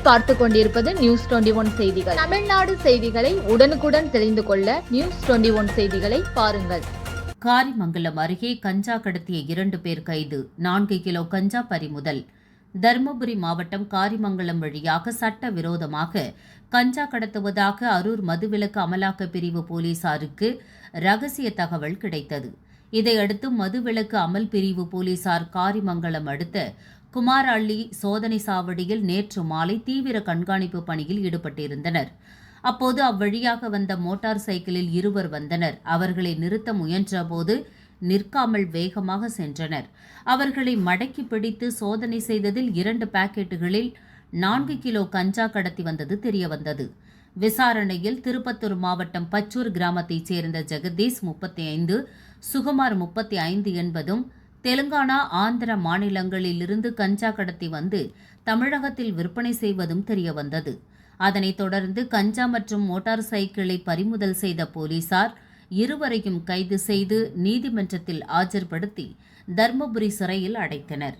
பார்த்து கொண்டிருப்பது news twenty one செய்திகள். தமிழ்நாடு செய்திகளை உடனுக்குடன் தெரிந்து கொள்ள நியூஸ் டுவெண்டி ஒன் செய்திகளை பாருங்கள். காரிமங்கலம் அருகே கஞ்சா கடத்திய இரண்டு பேர் கைது நான்கு கிலோ கஞ்சா பறிமுதல். தருமபுரி மாவட்டம் காரிமங்கலம் வழியாக சட்டவிரோதமாக கஞ்சா கடத்துவதாக அரூர் மதுவிலக்கு அமலாக்க பிரிவு போலீசாருக்கு ரகசிய தகவல் கிடைத்தது. இதையடுத்து மதுவிலக்கு அமல் பிரிவு போலீசார் காரிமங்கலம் அடுத்த குமாரஅள்ளி சோதனை சாவடியில் நேற்று மாலை தீவிர கண்காணிப்பு பணியில் ஈடுபட்டிருந்தனர். அப்போது அவ்வழியாக வந்த மோட்டார் சைக்கிளில் இருவர் வந்தனர். அவர்களை நிறுத்த முயன்றபோது நிற்காமல் வேகமாக சென்றனர். அவர்களை மடக்கி பிடித்து சோதனை செய்ததில் இரண்டு பாக்கெட்டுகளில் நான்கு கிலோ கஞ்சா கடத்தி வந்தது தெரியவந்தது. விசாரணையில் திருப்பத்தூர் மாவட்டம் பச்சூர் கிராமத்தைச் சேர்ந்த ஜெகதீஷ் முப்பத்தி ஐந்து சுகுமார் முப்பத்தி ஐந்து என்பதும் தெலுங்கானா ஆந்திர மாநிலங்களிலிருந்து கஞ்சா கடத்தி வந்து தமிழகத்தில் விற்பனை செய்வதும் தெரியவந்தது. அதனைத் தொடர்ந்து கஞ்சா மற்றும் மோட்டார் சைக்கிளை பறிமுதல் செய்த போலீசார் இருவரையும் கைது செய்து நீதிமன்றத்தில் ஆஜர்படுத்தி தர்மபுரி சிறையில் அடைத்தனர்.